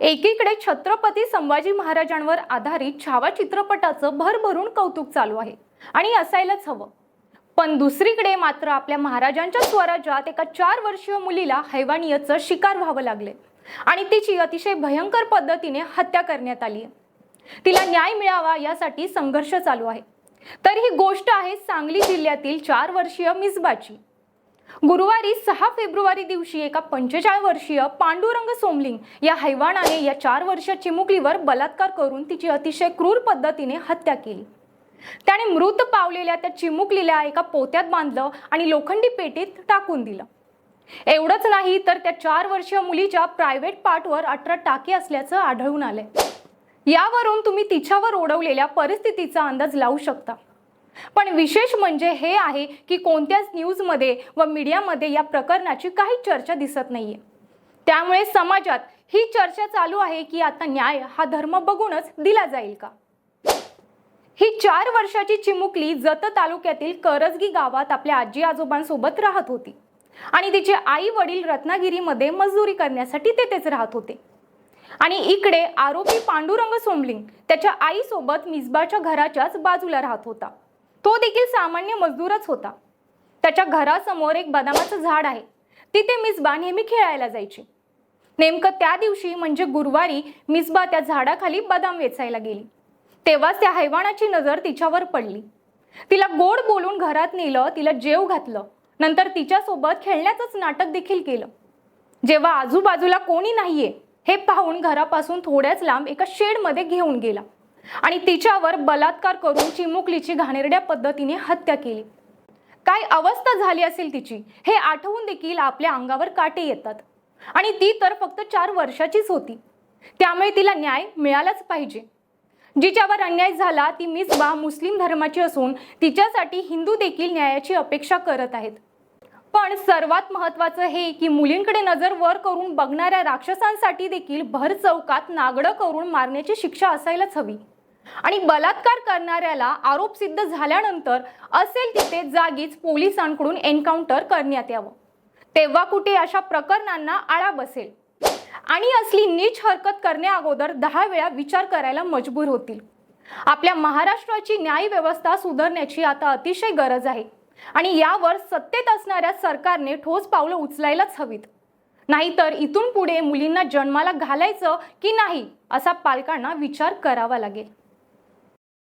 एकीकडे छत्रपती संभाजी महाराजांवर आधारित छावा चित्रपटाचं भरभरून कौतुक चालू आहे आणि असायलाच हवं. पण दुसरीकडे मात्र आपल्या महाराजांच्या स्वराज्यात एका चार वर्षीय मुलीला हैवानियतचं शिकार व्हावं लागले आणि तिची अतिशय भयंकर पद्धतीने हत्या करण्यात आली आहे. तिला न्याय मिळावा यासाठी संघर्ष चालू आहे. तर ही गोष्ट आहे सांगली जिल्ह्यातील चार वर्षीय मिसबाची. गुरुवारी सहा फेब्रुवारी दिवशी एका पंचेचाळीस वर्षीय पांडुरंग सोमलिंग या हैवानाने या चार वर्ष चिमुकलीवर बलात्कार करून तिची अतिशय क्रूर पद्धतीने हत्या केली. त्याने मृत पावलेल्या त्या चिमुकलीला एका पोत्यात बांधलं आणि लोखंडी पेटीत टाकून दिलं. एवढंच नाही तर त्या चार वर्षीय मुलीच्या प्रायव्हेट पार्टवर अठरा टाके असल्याचं आढळून आलंय. यावरून तुम्ही तिच्यावर ओढवलेल्या परिस्थितीचा अंदाज लावू शकता. पण विशेष म्हणजे हे आहे की कोणत्याच न्यूजमध्ये व मीडियामध्ये या प्रकरणाची काही चर्चा दिसत नाहीये. त्यामुळे समाजात ही चर्चा चालू आहे की आता न्याय हा धर्म बघूनच दिला जाईल का? ही चार वर्षाची चिमुकली जत तालुक्यातील करजगी गावात आपल्या आजी आजोबांसोबत राहत होती. आणि तिचे आई वडील रत्नागिरीमध्ये मजदुरी करण्यासाठी तेथेच राहत होते. आणि इकडे आरोपी पांडुरंग सोमलिंग त्याच्या आईसोबत मिसबाच्या घराच्याच बाजूला राहत होता. तो देखील सामान्य मजदूरच होता. त्याच्या घरासमोर एक बदामाचं झाड आहे. तिथे मिसबा नेहमी खेळायला जायची. नेमकं त्या दिवशी म्हणजे गुरुवारी मिसबा त्या झाडाखाली बदाम वेचायला गेली. तेव्हाच त्या हैवानाची नजर तिच्यावर पडली. तिला गोड बोलून घरात नेलं तिला जेव घातलं. नंतर तिच्यासोबत खेळण्याचंच नाटक देखील केलं. जेव्हा आजूबाजूला कोणी नाहीये हे पाहून घरापासून थोड्याच लांब एका शेडमध्ये घेऊन गेला. आणि तिच्यावर बलात्कार करून चिमुकलीची घाणेरड्या पद्धतीने हत्या केली. काय अवस्था झाली असेल तिची हे आठवून देखील आपल्या अंगावर काटे येतात. आणि ती तर फक्त चार वर्षाचीच होती. त्यामुळे तिला न्याय मिळालाच पाहिजे. जिच्यावर अन्याय झाला ती मिसबा मुस्लिम धर्माची असून तिच्यासाठी हिंदू देखील न्यायाची अपेक्षा करत आहेत. पण सर्वात महत्वाचं हे की मुलींकडे नजर वर करून बघणाऱ्या राक्षसांसाठी देखील भर चौकात नागडं करून मारण्याची शिक्षा असायलाच हवी. आणि बलात्कार करणाऱ्याला आरोप सिद्ध झाल्यानंतर असेल तिथे जागीच पोलिसांकडून एन्काउंटर करण्यात यावं. तेव्हा कुठे अशा प्रकरणांना आळा बसेल. आणि असली नीच हरकत करण्या अगोदर दहा वेळा विचार करायला मजबूर होतील. आपल्या महाराष्ट्राची न्यायव्यवस्था सुधारण्याची आता अतिशय गरज आहे. आणि यावर सत्तेत असणाऱ्या सरकारने ठोस पावलं उचलायलाच हवीत. नाहीतर इथून पुढे मुलींना जन्माला घालायचं की नाही असा पालकांना विचार करावा लागेल.